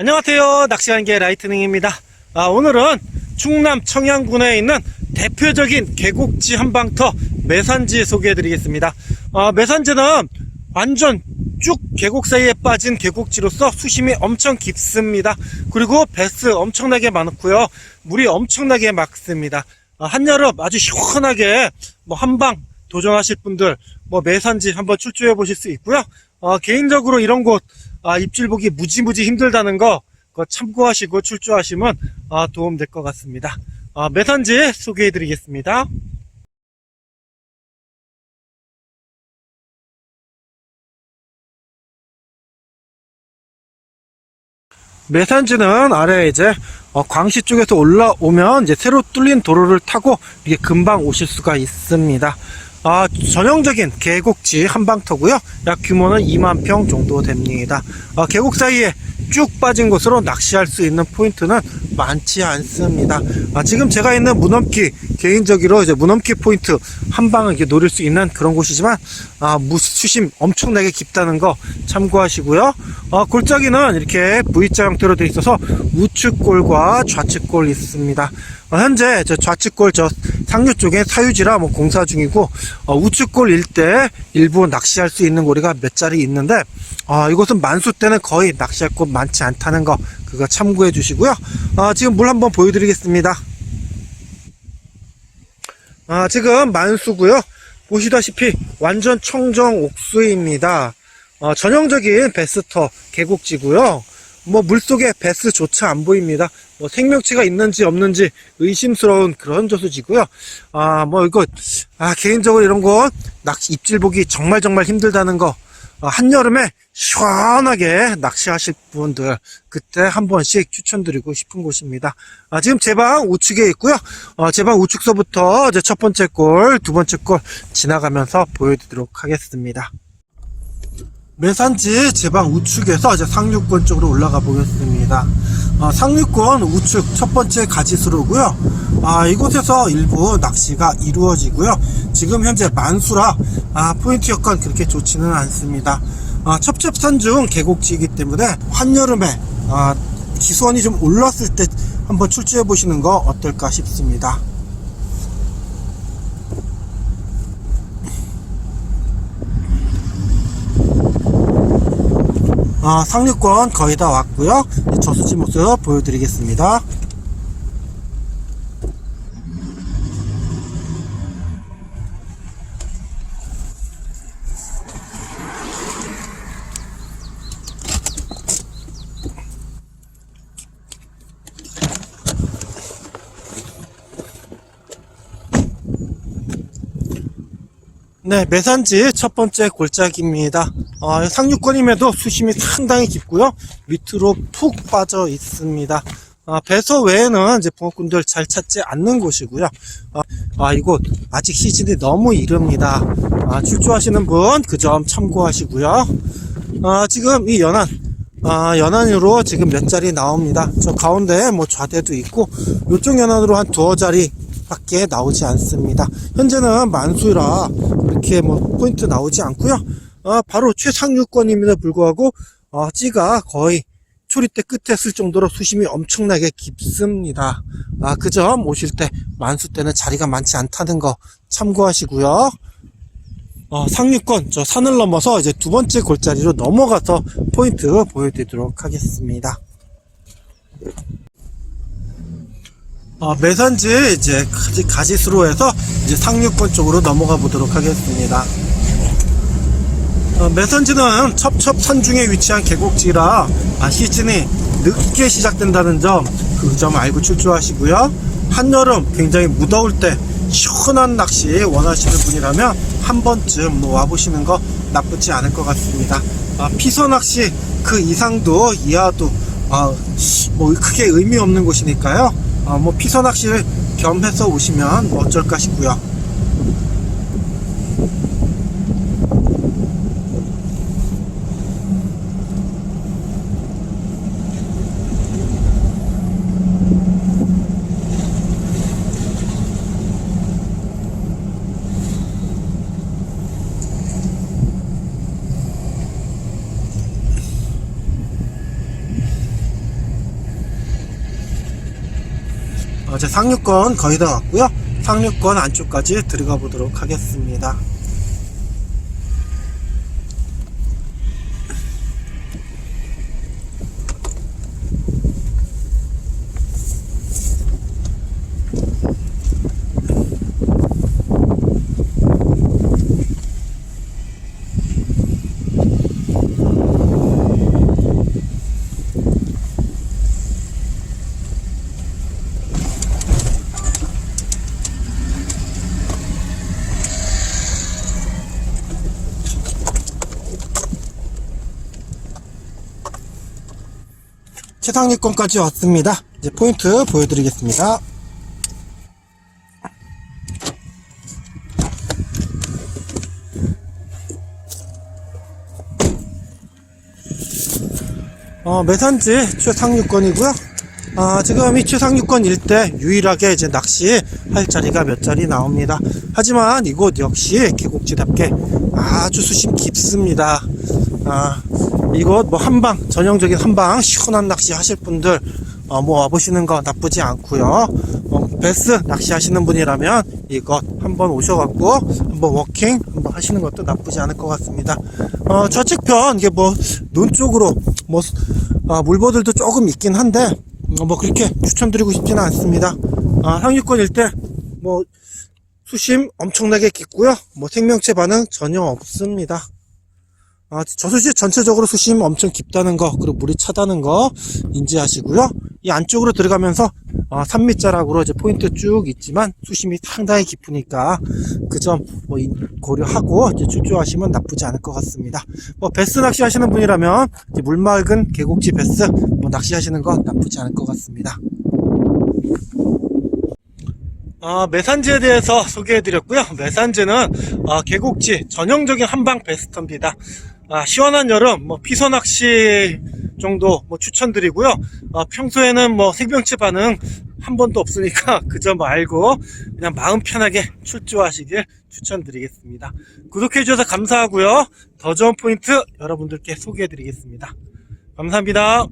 안녕하세요. 낚시한개 라이트닝입니다. 아, 오늘은 충남 청양군에 있는 대표적인 계곡지 한방터 매산지 소개해 드리겠습니다. 아, 매산지는 완전 쭉 계곡 사이에 빠진 계곡지로서 수심이 엄청 깊습니다. 그리고 배스 엄청나게 많고요. 물이 엄청나게 맑습니다. 아, 한여름 아주 시원하게 뭐 한방 도전하실 분들 뭐 매산지 한번 출조해 보실 수 있고요. 어, 개인적으로 이런 곳 아, 입질 보기 무지무지 힘들다는 거 참고하시고 출조하시면 아, 도움 될 것 같습니다. 아, 매산지 소개해 드리겠습니다. 매산지는 아래 이제 어, 광시 쪽에서 올라오면 이제 새로 뚫린 도로를 타고 이게 금방 오실 수가 있습니다. 아, 전형적인 계곡지 한방터고요. 약 규모는 2만 평 정도 됩니다. 아, 계곡 사이에 쭉 빠진 곳으로 낚시할 수 있는 포인트는 많지 않습니다. 아, 지금 제가 있는 무넘기 개인적으로 이제 무넘기 포인트 한 방을 이렇게 노릴 수 있는 그런 곳이지만 아, 무 수심 엄청나게 깊다는 거 참고하시고요. 아, 골짜기는 이렇게 V자 형태로 되어 있어서 우측골과 좌측골 있습니다. 어, 현재 저 좌측골 저 상류 쪽에 사유지라 뭐 공사 중이고 어, 우측골 일대 일부 낚시할 수 있는 고리가 몇 자리 있는데 어, 이곳은 만수 때는 거의 낚시할 곳 많지 않다는 거 그거 참고해 주시고요. 어, 지금 물 한번 보여드리겠습니다. 아, 지금 만수고요. 보시다시피 완전 청정 옥수입니다. 어, 전형적인 베스터 계곡지고요. 뭐 물속에 베스조차 안 보입니다. 뭐 생명체가 있는지 없는지 의심스러운 그런 저수지고요. 아, 뭐 이거 아, 개인적으로 이런 거 낚시 입질 보기 정말 정말 힘들다는 거 어, 한여름에 시원하게 낚시하실 분들 그때 한 번씩 추천드리고 싶은 곳입니다. 아, 지금 제 방 우측에 있고요. 어, 제 방 우측서부터 이제 첫 번째 골, 두 번째 골 지나가면서 보여드리도록 하겠습니다. 매산지 제방 우측에서 이제 상류권 쪽으로 올라가 보겠습니다. 어, 상류권 우측 첫 번째 가지수로고요. 아, 이곳에서 일부 낚시가 이루어지고요. 지금 현재 만수라 아, 포인트 여건 그렇게 좋지는 않습니다. 아, 첩첩산 중 계곡지이기 때문에 한여름에 아, 기수원이 좀 올랐을 때 한번 출제해 보시는 거 어떨까 싶습니다. 상류권 거의 다 왔고요. 저수지 모습 보여드리겠습니다. 네, 매산지 첫 번째 골짜기입니다. 어, 상류권임에도 수심이 상당히 깊고요. 밑으로 푹 빠져 있습니다. 어, 배서 외에는 이제 붕어꾼들 잘 찾지 않는 곳이고요. 어, 아, 이곳 아직 시즌이 너무 이릅니다. 아, 출조하시는 분 그 점 참고하시고요. 아, 지금 이 연안 아, 연안으로 지금 몇 자리 나옵니다. 저 가운데 뭐 좌대도 있고, 이쪽 연안으로 한 두어 자리 밖에 나오지 않습니다. 현재는 만수라 이렇게 뭐 포인트 나오지 않고요. 아, 바로 최상류권임에도 불구하고, 아, 찌가 거의 초리대 끝에 쓸 정도로 수심이 엄청나게 깊습니다. 아, 그 점 오실 때 만수 때는 자리가 많지 않다는 거 참고하시고요. 어, 상류권 저 산을 넘어서 이제 두 번째 골짜리로 넘어가서 포인트 보여드리도록 하겠습니다. 어, 매산지 이제 가지, 가지수로 해서 이제 상류권 쪽으로 넘어가 보도록 하겠습니다. 어, 매산지는 첩첩산 중에 위치한 계곡지라 아, 시즌이 늦게 시작된다는 점 그 점 알고 출조하시고요. 한여름 굉장히 무더울 때 시원한 낚시 원하시는 분이라면 한 번쯤 뭐 와보시는 거 나쁘지 않을 것 같습니다. 아, 피서 낚시 그 이상도 이하도 아, 뭐 크게 의미 없는 곳이니까요. 아, 뭐 피서 낚시를 겸해서 오시면 뭐 어쩔까 싶고요. 상류권 거의 다 왔고요. 상류권 안쪽까지 들어가 보도록 하겠습니다. 최상위권까지 왔습니다. 이제 포인트 보여드리겠습니다. 어, 매산지 최상위권이고요. 아, 지금 이 최상위권 일대 유일하게 이제 낚시 할 자리가 몇 자리 나옵니다. 하지만 이곳 역시 계곡지답게 아주 수심 깊습니다. 아, 이곳 뭐 한방 전형적인 한방 시원한 낚시 하실 분들 어, 뭐 와보시는 거 나쁘지 않고요. 어, 베스 낚시 하시는 분이라면 이것 한번 오셔갖고 한번 워킹 한번 하시는 것도 나쁘지 않을 것 같습니다. 어, 좌측편 이게 뭐눈 쪽으로 뭐 아, 물보들도 조금 있긴 한데 어, 뭐 그렇게 추천드리고 싶지는 않습니다. 아, 상위권 일대 뭐 수심 엄청나게 깊고요. 뭐 생명체 반응 전혀 없습니다. 아, 저수지 전체적으로 수심 엄청 깊다는 거, 그리고 물이 차다는 거 인지하시고요. 이 안쪽으로 들어가면서 아, 3미자락으로 이제 포인트 쭉 있지만 수심이 상당히 깊으니까 그 점 뭐 고려하고 이제 출조하시면 나쁘지 않을 것 같습니다. 뭐 베스 낚시 하시는 분이라면 이제 물 맑은 계곡지 베스 뭐 낚시 하시는 거 나쁘지 않을 것 같습니다. 아, 매산지에 대해서 소개해드렸고요. 매산지는 아, 계곡지 전형적인 한방 베스트입니다. 아, 시원한 여름 뭐 피서 낚시 정도 뭐 추천드리고요. 아, 평소에는 뭐 생명체 반응 한 번도 없으니까 그 점 알고 그냥 마음 편하게 출조하시길 추천드리겠습니다. 구독해 주셔서 감사하고요. 더 좋은 포인트 여러분들께 소개해 드리겠습니다. 감사합니다.